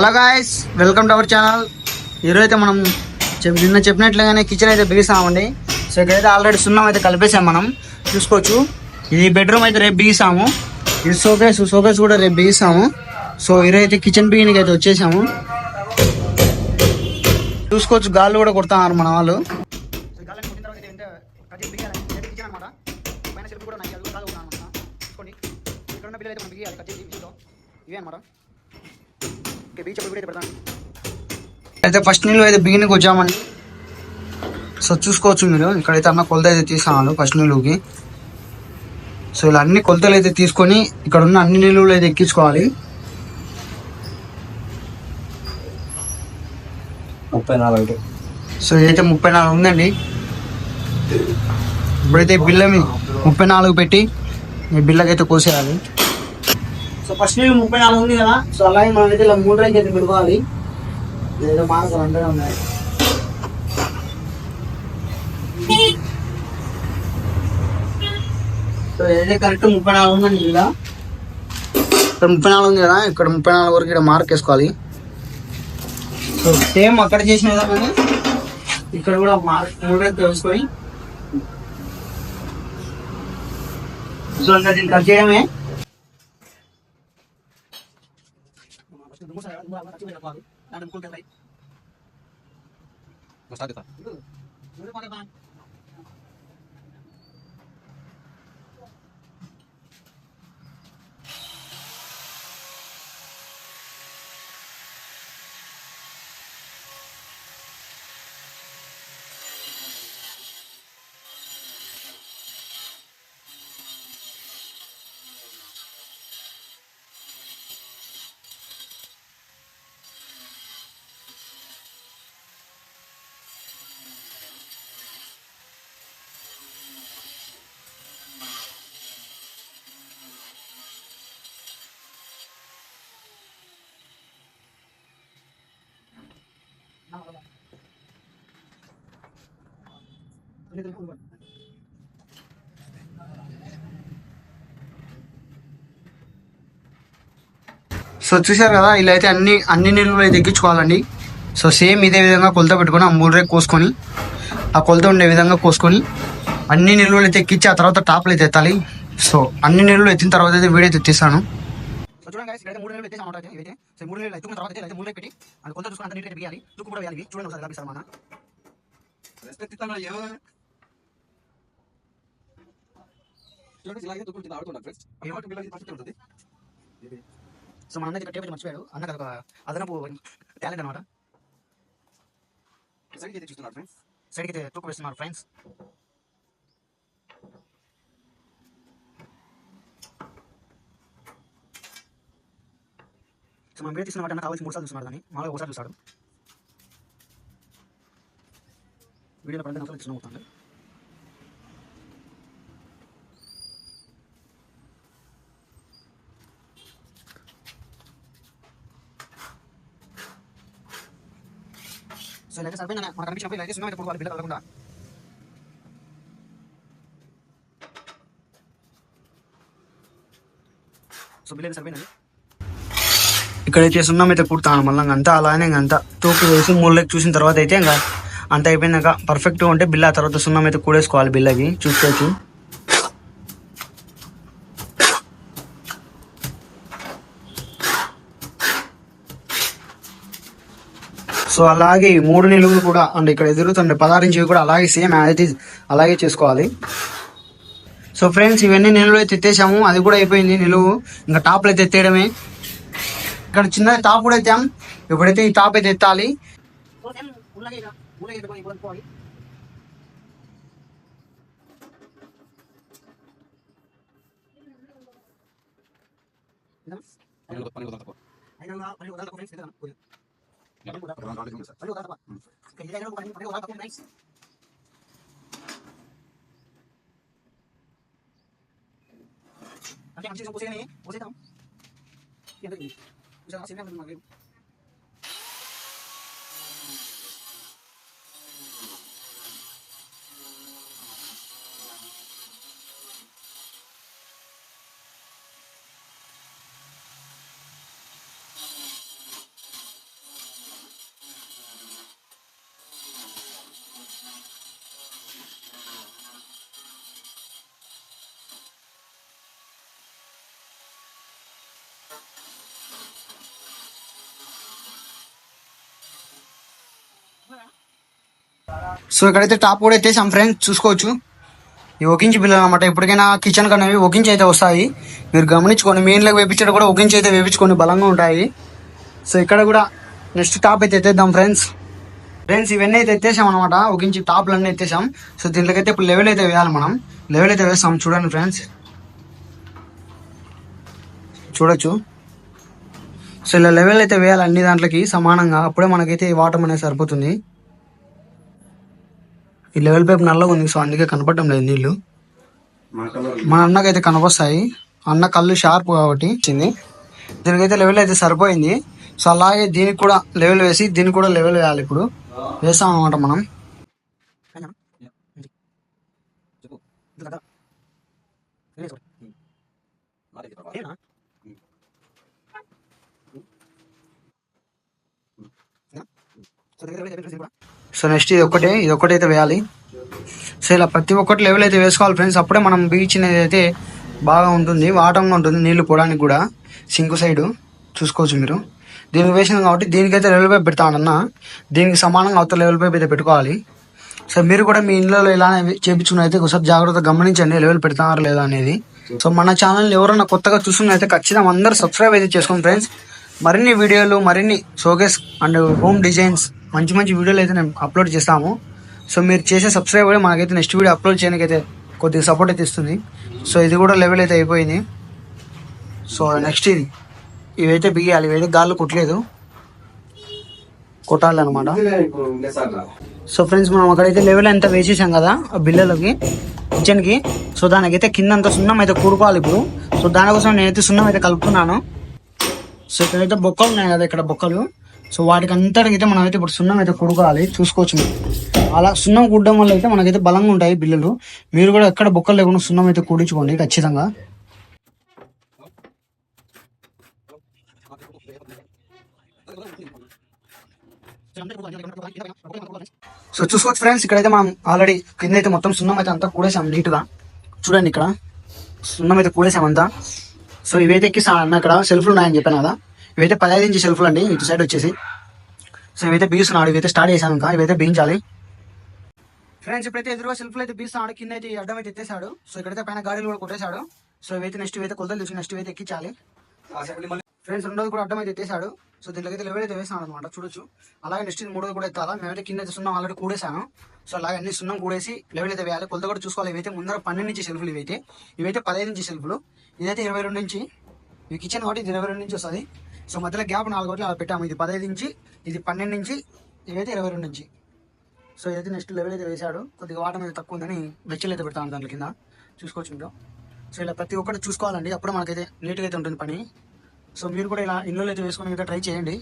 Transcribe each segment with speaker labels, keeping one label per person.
Speaker 1: Hello guys welcome to our channel. ఈరోజైతే అయితే మనం చెప్ నిన్న చెప్పినట్లుగానే కిచెన్ అయితే బిగిస్తామండి సో ఇక్కడైతే ఆల్రెడీ సున్నం అయితే కలిపేసాం మనం. చూసుకోవచ్చు. ఇది బెడ్రూమ్ అయితే రేపు బిగిస్తాము ఇది షోకేస్ షోకేస్ కూడా రేపు బిగిస్తాము సో ఈరోజైతే అయితే కిచెన్ బిగినికి అయితే వచ్చేసాము. చూసుకోవచ్చు గాళ్ళు కూడా కొడుతున్నారు మన వాళ్ళు. ఇవే అనమాట ఓకే బీచ్ అప్పుడు పెడతాను అయితే ఫస్ట్ నీళ్ళు అయితే బిగినకి వచ్చామండి. సో చూసుకోవచ్చు మీరు. ఇక్కడైతే అన్న కొలత అయితే తీసాను ఫస్ట్ నీళ్ళుకి. సో ఇలా అన్ని కొలతలు అయితే తీసుకొని ఇక్కడ ఉన్న అన్ని నీళ్ళు అయితే ఎక్కించుకోవాలి.
Speaker 2: ముప్పై నాలుగు
Speaker 1: సో ఇదైతే ముప్పై నాలుగు ఉందండి. ఇప్పుడైతే బిల్ల మీ ముప్పై నాలుగు పెట్టి ఈ బిల్లకి అయితే కోసేయాలి. సో ఫస్ట్ నీళ్ళు ముప్పై నాలుగు ఉంది కదా? సో అలాగే మనం అయితే ఇలా మూడు రైకి అయితే పెట్టుకోవాలి. ఏదో మార్కులు అంటే ఉన్నాయి. సో ఏదైతే కరెక్ట్ ముప్పై నాలుగు ఉందండి ఇలా ఇక్కడ ముప్పై నాలుగు ఉంది కదా? ఇక్కడ ముప్పై నాలుగు వరకు ఇక్కడ మార్క్ వేసుకోవాలి. సో సేమ్ అక్కడ చేసిన విధంగానే ఇక్కడ కూడా మార్క్ మూడు రైతులు తెలుసుకొని. సో ఇంకా దీన్ని కట్ చేయడమే. Ada mukul kan lain. Mustahil tak? Dulu, dulu pakai ban. So చూసారు కదా ఇలా అయితే అన్ని అన్ని నీళ్ళు అయితే ఎక్కించుకోవాలండి సో సేమ్ ఇదే విధంగా కొలత పెట్టుకొని ఆ మూడు రేపు కోసుకొని ఆ కొలత ఉండే విధంగా కోసుకొని అన్ని నీళ్ళు అయితే ఎక్కించి ఆ తర్వాత టాప్లు అయితే ఎత్తాలి. సో అన్ని నిల్వలు ఎత్తిన తర్వాత అయితే వీడియో అయితే తీస్తాను. సో చూడండి guys, ఇక్కడైతే మూడు నీళ్ళు ఎత్తేసాం అన్నమాట అయితే ఇవైతే. సో ఈ మూడు నీళ్ళు ఎత్తుకున్న తర్వాత అయితే అయితే మూడు రేపు పెట్టి అది కొలత చూసుకుని అంత నీట్ బియ్యాలి తుక్కు కూడా వేయాలి ఇవి. చూడండి ఒకసారి కనిపిస్తారు మన
Speaker 2: రెస్పెక్ట్ ఇస్తాను ఏమో చూడండి ఇలాగే తుక్కు ఆడుతున్నారు ఫ్రెండ్స్ ఏమంటే పిల్లలకి పరిస్థితి ఉంటుంది.
Speaker 1: సో మన అన్నది ఇక్కడ టేబుల్ మర్చిపోయాడు అన్నది ఒక అదనపు టాలెంట్ అనమాట
Speaker 2: సైడ్కి అయితే చూస్తున్నారు ఫ్రెండ్స్
Speaker 1: సైడ్కి అయితే తూకు వేస్తున్నారు ఫ్రెండ్స్ సో మనం వీడియో తీసిన వాటి కావాల్సి మూడు సార్లు చూస్తున్నాడు దాన్ని మామూలుగా ఒకసారి చూస్తాడు. వీడియోలో పడితే అసలు చిన్న అవుతుంది సో ఇలాగే సరిపోయింది మనకు కనిపించినప్పుడు ఇలాగే సున్నా అయితే కొడుకోవాలి బిల్లు కలగకుండా సో బిల్లు అయితే సరిపోయిందండి. సరిపోయింది ఇక్కడైతే అయితే కుడతాను మళ్ళీ అంతా అలానే అంతా. తూకు వేసి మూలకి చూసిన తర్వాత అయితే ఇంకా అంత అయిపోయినాక పర్ఫెక్ట్గా ఉంటే బిల్ ఆ తర్వాత సున్నం అయితే కూడేసుకోవాలి బిల్లకి. చూసుకోవచ్చు. సో అలాగే ఈ మూడు నిలువులు కూడా అండ్ ఇక్కడ ఎదురుతుండే పదహారు ఇంచులు కూడా అలాగే సేమ్ యాజ్ ఇట్ అలాగే చేసుకోవాలి. సో ఫ్రెండ్స్ ఇవన్నీ నిలువులు అయితే ఎత్తేసాము. అది కూడా అయిపోయింది నిలువు. ఇంకా టాప్లు అయితే ఎత్తేయడమే. ఇక్కడ చిన్న టాప్ కూడా ఎత్తాం ఇప్పుడైతే ఈ టాప్ అయితే ఎత్తాలి.
Speaker 2: పని పని తక్కువ
Speaker 1: అంటే Diyan kasi naman mag Thank you. So ఇక్కడైతే టాప్ కూడా ఎత్తేసాం ఫ్రెండ్స్ చూసుకోవచ్చు. ఈ ఒకించి పిల్లలు అనమాట ఎప్పటికైనా కిచెన్ కనేవి ఒకించి అయితే వస్తాయి. మీరు గమనించుకోండి మెయిన్లోకి వేపించడం కూడా ఒకించి అయితే వేపించుకొని బలంగా ఉంటాయి. సో ఇక్కడ కూడా నెక్స్ట్ టాప్ అయితే ఎత్తేద్దాం ఫ్రెండ్స్ ఫ్రెండ్స్ ఇవన్నీ అయితే ఎత్తేసాం అనమాట ఒకించి టాప్లు అన్నీ ఎత్తేసాం. సో దీంట్లోకైతే ఇప్పుడు లెవెల్ అయితే వేయాలి మనం. లెవెల్ అయితే వేస్తాం చూడండి ఫ్రెండ్స్ చూడొచ్చు. సో ఇలా లెవెల్ అయితే వేయాలి అన్ని దాంట్లోకి సమానంగా. అప్పుడే మనకైతే వాటర్ అనేది సరిపోతుంది. ఈ లెవెల్ పైపు నల్లగా ఉంది సో అందుకే కనపడటం లేదు నీళ్ళు మన అన్నకైతే కనపస్తాయి. అన్న కళ్ళు షార్ప్ కాబట్టి వచ్చింది. దీనికైతే లెవెల్ అయితే సరిపోయింది. సో అలాగే దీనికి కూడా లెవెల్ వేసి దీనికి కూడా లెవెల్ వేయాలి ఇప్పుడు. వేస్తాం అనమాట మనం. సో సో నెక్స్ట్ ఇది ఒకటే ఇది ఒకటైతే వేయాలి. సో ఇలా ప్రతి ఒక్కటి లెవెల్ అయితే వేసుకోవాలి ఫ్రెండ్స్ అప్పుడే మనం బీచ్ అనేది అయితే బాగా ఉంటుంది. వాటంగా ఉంటుంది నీళ్ళు పోవడానికి కూడా. సింకు సైడ్ చూసుకోవచ్చు మీరు. దీనికి వేసినాం కాబట్టి దీనికైతే లెవెల్ పైప్ పెడతానన్న దీనికి సమానంగా అవతల లెవెల్ పైపు అయితే పెట్టుకోవాలి. సో మీరు కూడా మీ ఇళ్ళలో ఇలా చేపించుకుని అయితే ఒకసారి జాగ్రత్తగా గమనించండి లెవెల్ పెడతారా లేదా అనేది. సో మన ఛానల్ ఎవరైనా కొత్తగా చూస్తున్నైతే ఖచ్చితంగా అందరూ సబ్స్క్రైబ్ అయితే చేసుకోండి ఫ్రెండ్స్ మరిన్ని వీడియోలు మరిన్ని షోకేస్ అండ్ హోమ్ డిజైన్స్ మంచి మంచి వీడియోలు అయితే నేను అప్లోడ్ చేస్తాము. సో మీరు చేసే సబ్స్క్రైబ్ కూడా నెక్స్ట్ వీడియో అప్లోడ్ చేయడానికి అయితే కొద్దిగా సపోర్ట్ అయితే ఇస్తుంది. సో ఇది కూడా లెవెల్ అయితే అయిపోయింది. సో నెక్స్ట్ ఇది. ఇవైతే బిగియాలి. ఇవైతే గాల్లో కొట్టలేదు. కొట్టాలన్నమాట. సో ఫ్రెండ్స్ మనం అక్కడైతే లెవెల్ అంతా వేసేసాం కదా ఆ బిల్లలకి కిచెన్కి సో దానికైతే కింద అంతా సున్నం అయితే కూడుకోవాలి ఇప్పుడు. సో దానికోసం నేనైతే సున్నం అయితే కలుపుతున్నాను. సో ఇక్కడైతే బొక్కలు ఉన్నాయి కదా ఇక్కడ బొక్కలు. సో వాటికి అంతటికైతే మనమైతే ఇప్పుడు సున్నం అయితే కొడుకోవాలి చూసుకోవచ్చు అలా సున్నం కుట్టడం వల్ల అయితే మనకైతే బలంగా ఉంటాయి బిల్లులు మీరు కూడా ఎక్కడ బొక్కలు లేకుండా సున్నం అయితే కూడించుకోండి ఖచ్చితంగా. సో చూసుకోవచ్చు ఫ్రెండ్స్ ఇక్కడైతే మనం ఆల్రెడీ కింద అయితే మొత్తం సున్నం అయితే అంతా కూడేసాం నీట్గా చూడండి ఇక్కడ. సున్నం అయితే కూడేసాం అంతా. సో ఇవైతే ఎక్కిస్తాను అన్న ఇక్కడ. సెల్ఫ్లు ఉన్నాయని చెప్పాను కదా. ఇవైతే పదహైదు ఇంచు సెల్ఫ్లు అండి ఇటు సైడ్ వచ్చేసి. సో ఇవైతే బీస్తున్నాడు ఇవైతే స్టార్ట్ చేశాను ఇంకా. ఇవైతే బీయించాలి ఫ్రెండ్స్ ఇప్పుడైతే ఎదురుగా సెల్ఫ్లు అయితే బీస్తున్నాడు కింద అయితే ఈ అడ్డం అయితే ఎత్తేసాడు సో ఇక్కడైతే పైన గాడీలు కూడా కొట్టేశాడు. సో ఇవైతే నెక్స్ట్ ఇవైతే కొలతలు చూసి నెక్స్ట్ ఇవైతే ఎక్కించాలి. Ah, ఫ్రెండ్స్ రెండోది కూడా అడ్డం అయితే ఎత్తేసాడు సో దీనికి అయితే లెవెల్ అయితే వేసాను అనమాట చూడొచ్చు. అలాగే నెక్స్ట్ మూడోది కూడా ఎత్తాలా. మేమైతే కింద అయితే సున్నం ఆల్రెడీ కూడేసాను సో అలాగే అన్ని సున్నం కూడేసి లెవెల్ అయితే వేయాలి. కొలత కూడా చూసుకోవాలి. ఇవైతే ముందర పన్నెండు ఇంచి సెల్ఫ్లు ఇవైతే. ఇవైతే పదహైదు ఇంచి సెల్ఫ్లు ఇదైతే ఇరవై రెండు ఇంచి. ఇవి కిచెన్ కాబట్టి ఇది ఇరవై రెండు నుంచి వస్తుంది. సో మధ్యలో గ్యాప్ నాలుగు కోట్లు అలా పెట్టాము. ఇది పదహైదు నుంచి ఇది పన్నెండు నుంచి ఇదైతే ఇరవై రెండు నుంచి సో ఇదైతే నెక్స్ట్ లెవెల్ అయితే వేశాడు. కొద్దిగా వాటర్ మీద తక్కువ ఉందని వెచ్చలు అయితే పెడతాను దాని కింద. చూసుకోవచ్చు మీరు సో ఇలా ప్రతి ఒక్కటి చూసుకోవాలండి. అప్పుడు మనకైతే నీట్గా అయితే ఉంటుంది పని. సో మీరు కూడా ఇలా ఇల్లు అయితే వేసుకొని ఇంకా ట్రై చేయండి.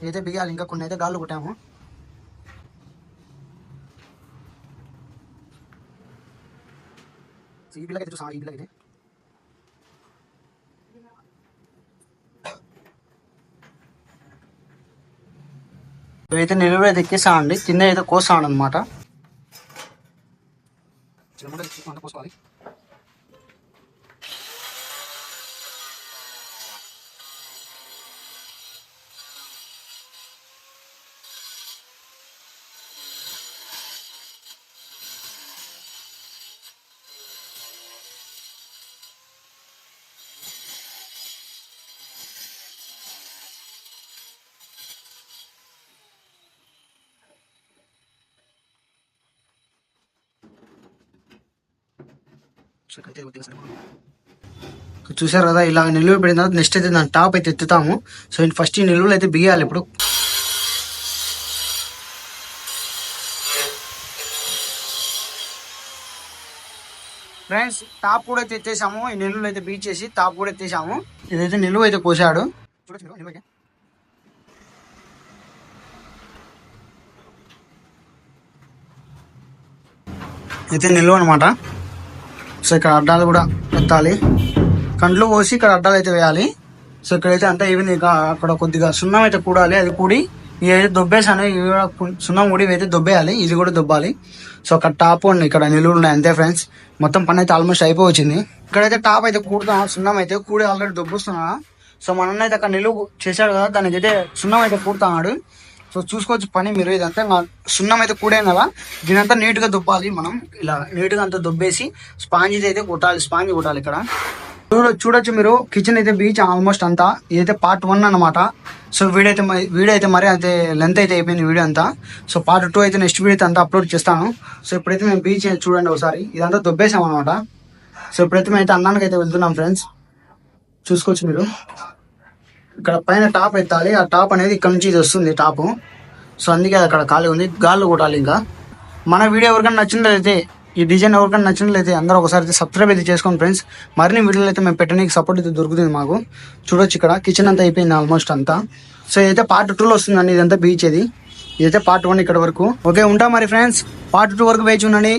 Speaker 1: ఇదైతే బిగాలి ఇంకా కొన్ని అయితే గాల్లో కొట్టాము. సో ఈ బిల్లకైతే చూసాం ఈ బిల్లకైతే ఇవైతే నిలువ అయితే అండి కింద అయితే కోసా అనమాట కోసుకోవాలి సో ఇక్కడైతే కొద్దిగా సరిపోతుంది. చూసారు కదా ఇలా నిలువ పెట్టిన తర్వాత నెక్స్ట్ అయితే దాని టాప్ అయితే ఎత్తుతాము. సో ఫస్ట్ ఈ నిలువలు అయితే బియ్యాలి ఇప్పుడు. ఫ్రెండ్స్ టాప్ కూడా అయితే ఎత్తేసాము. ఈ నిలువలు అయితే బీచ్ చేసి టాప్ కూడా ఎత్తేసాము. ఇదైతే నిలువ అయితే కోసాడు. చూడొచ్చు అయితే. అయితే నిలువ అనమాట సో ఇక్కడ అడ్డాలు కూడా పెట్టాలి. కండ్లు పోసి ఇక్కడ అడ్డాలు అయితే వేయాలి. సో ఇక్కడైతే అంతా ఇవి అక్కడ కొద్దిగా సున్నం అయితే కూడాలి. అది కూడి ఇవైతే దొబ్బేసాను ఇవి కూడా సున్నం కూడి ఇవైతే దొబ్బేయాలి. ఇది కూడా దొబ్బాలి. సో అక్కడ టాప్ ఉంది ఇక్కడ నిలువులు ఉన్నాయి అంతే ఫ్రెండ్స్ మొత్తం పని అయితే ఆల్మోస్ట్ అయిపోవచ్చింది. ఇక్కడైతే టాప్ అయితే కూడుతా సున్నం అయితే కూడి ఆల్రెడీ దొబ్బుస్తున్నా. సో మన అన్న అయితే అక్కడ నిలువు చేశాడు కదా దానికి అయితే సున్నం అయితే కూడుతున్నాడు. సో చూసుకోవచ్చు పని మీరు ఇదంతా నా- సున్నం అయితే కూడాను కదా. దీనంతా నీట్గా దుబ్బాలి మనం. ఇలా నీట్గా అంతా దుబ్బేసి స్పాంజ్ అయితే కొట్టాలి స్పాంజ్ కొట్టాలి ఇక్కడ. చూడ చూడొచ్చు మీరు కిచెన్ అయితే బీచ్ ఆల్మోస్ట్ అంతా. ఇదైతే పార్ట్ వన్ అనమాట సో వీడియో అయితే వీడియో అయితే మరి అయితే లెంత్ అయితే అయిపోయింది వీడియో అంతా. సో పార్ట్ టూ అయితే నెక్స్ట్ వీడియో అయితే అంతా అప్లోడ్ చేస్తాను. సో ఇప్పుడైతే మేము బీచ్ చూడండి ఒకసారి. ఇదంతా దుబ్బేసాం అనమాట సో ఇప్పుడైతే మేము అయితే అన్నానికి అయితే వెళ్తున్నాం ఫ్రెండ్స్ చూసుకోవచ్చు మీరు. ఇక్కడ పైన టాప్ ఎత్తాలి. ఆ టాప్ అనేది ఇక్కడ నుంచి ఇది వస్తుంది టాప్. సో అందుకే అది అక్కడ ఖాళీ ఉంది. గాల్లో కొట్టాలి ఇంకా. మన వీడియో ఎవరికైనా నచ్చినట్లయితే ఈ డిజైన్ ఎవరికైనా నచ్చినట్లయితే అందరూ ఒకసారి అయితే సబ్స్క్రైబ్ అయితే చేసుకోండి ఫ్రెండ్స్. మరిన్ని వీడియోలు అయితే మేము పెట్టడానికి సపోర్ట్ అయితే దొరుకుతుంది మాకు. చూడొచ్చు ఇక్కడ. కిచెన్ అంతా అయిపోయింది ఆల్మోస్ట్ అంతా. సో ఇదైతే పార్ట్ టూలో వస్తుందండి ఇదంతా బీచ్ ఇది. ఇదైతే పార్ట్ వన్ ఇక్కడ వరకు. ఓకే ఉంటాం మరి ఫ్రెండ్స్. పార్ట్ టూ వరకు వేచి ఉండండి.